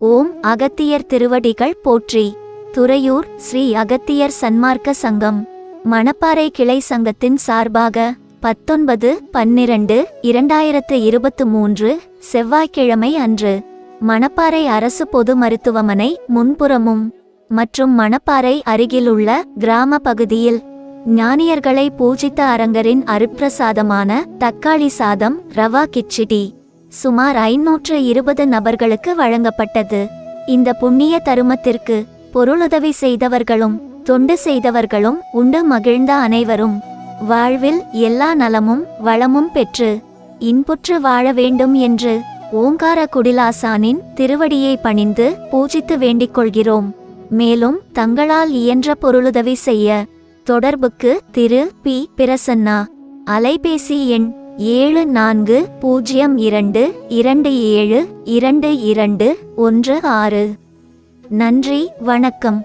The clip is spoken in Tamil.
ஓம் அகத்தியர் திருவடிகள் போற்றி. துறையூர் ஸ்ரீ அகத்தியர் சன்மார்க்க சங்கம். மணப்பாறை கிளை சங்கத்தின் சார்பாக பத்தொன்பது பன்னிரண்டு இரண்டாயிரத்து இருபத்து மூன்று செவ்வாய்க்கிழமை அன்று மணப்பாறை அரசு பொது மருத்துவமனை முன்புறமும் மற்றும் மணப்பாறை அருகிலுள்ள கிராம பகுதியில் ஞானியர்களை பூஜித்த அரங்கரின் அருப்பிரசாதமான தக்காளி சாதம் ரவா கிச்சிடி சுமார் ஐநூற்று இருபது நபர்களுக்கு வழங்கப்பட்டது. இந்த புண்ணிய தருமத்திற்கு பொருளுதவி செய்தவர்களும் தொண்டு செய்தவர்களும் உண்டு மகிழ்ந்த அனைவரும். வாழ்வில் எல்லா நலமும் வளமும் பெற்று இன்புற்று வாழ வேண்டும் என்று ஓங்கார குடிலாசானின் திருவடியை பணிந்து பூஜித்து வேண்டிக் கொள்கிறோம். மேலும் தங்களால் இயன்ற பொருளுதவி செய்ய தொடர்புக்கு திரு பி. பிரசன்னா அலைபேசி எண் ஏழு நான்கு பூஜ்ஜியம் இரண்டு இரண்டு ஏழு இரண்டு இரண்டு ஒன்று ஆறு. நன்றி வணக்கம்.